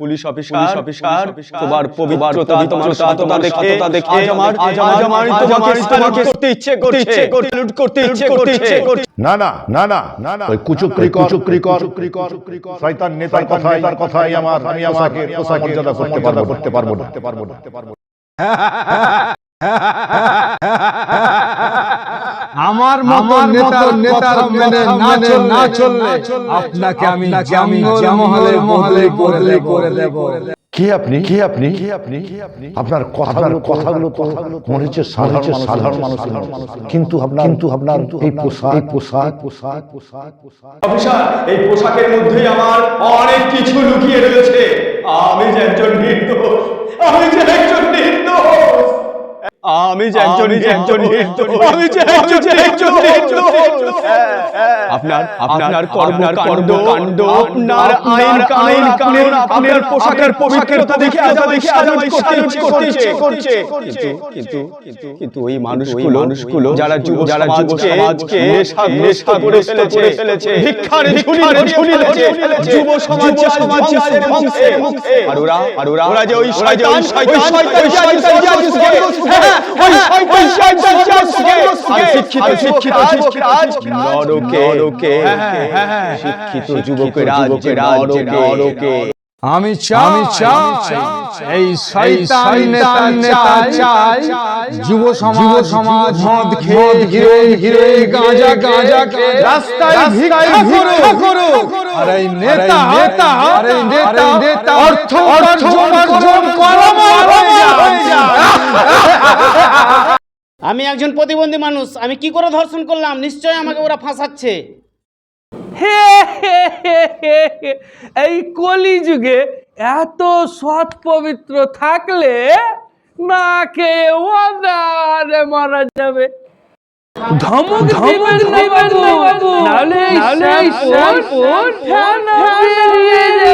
Police officer officer তোমার পবিত্রতা তোমার সততা দেখে আজ আমার আজ আমার তোমাকে তোমাকে করতে ইচ্ছে করছে লুট করতে ইচ্ছে করছে। না না না না না না। ওই কুচুকরি কুচুকরি কর শয়তান নেতার কথা নেতার কথাই আমার আমি আমাকে পোশাক মর্যাদা করতে পারব করতে পারব করতে পারব করতে পারব আমার মতো নেতার নেতার মেনে না না চললে আপনাকে আমি জঙ্গল মহলে মহলে বদলে করে দেব। কে আপনি? কে আপনি? কে আপনি? আপনার কথার কথাগুলো তো মনে হচ্ছে সাধারণ সাধারণ মানুষ কিন্তু আপনার কিন্তু আপনার এই পোশাক পোশাক পোশাক পোশাক পোশাক অফিসার এই পোশাকের মধ্যেই আমার অনেক কিছু লুকিয়ে রয়েছে। আমি যে একজন নির্দোষ আমি যে একজন একজন নির্দোষ আমি যে একজন একজন নির্দোষ আপনার আপনার কর্ম কর্ম কাণ্ড আপনার আইন কানুন কানুন আপনার পোশাকের পবিত্রতা দেখে আজ দেখে আজ করতে ইচ্ছে করছে কিন্তু কিন্তু কিন্তু ওই মানুষগুলো মানুষগুলো যারা যুব যারা যুব সমাজকে নেশা করে ফেলেছে ফেলেছে ভিক্ষার ঝুলি ঝুলি ফেলেছে যুব সমাজ সমাজ ধ্বংসে আর ওরা আর ওরা ওরা যে ওই শয়তান শয়তান শয়তান শয়তান জাসুসকে আর শিক্ষিত শিক্ষিত শিক্ষিত যুবকেরা যুবকেরা আমি চাই আমি চাই এই শয়তান নেতার নেতা চাই যুব সমাজ সমাজ মদ খেয়ে ঘিরে ঘিরে গাঁজা গাঁজা রাস্তায় ভিক্ষা করো আর এই নেতা নেতা আর নেতা নেতা অর্থ অর্থ উপার্জন আমি একজন প্রতিবন্ধী মানুষ আমি কি করে ধর্ষণ করলাম? নিশ্চয়ই আমাকে ওরা ফাঁসাচ্ছে। হে হে হে হে হে। এই কলিযুগে এত সৎ পবিত্র থাকলে না খেয়ে ওদারে মারা যাবে। ধমক দিবেন না বাবু। বেরিয়ে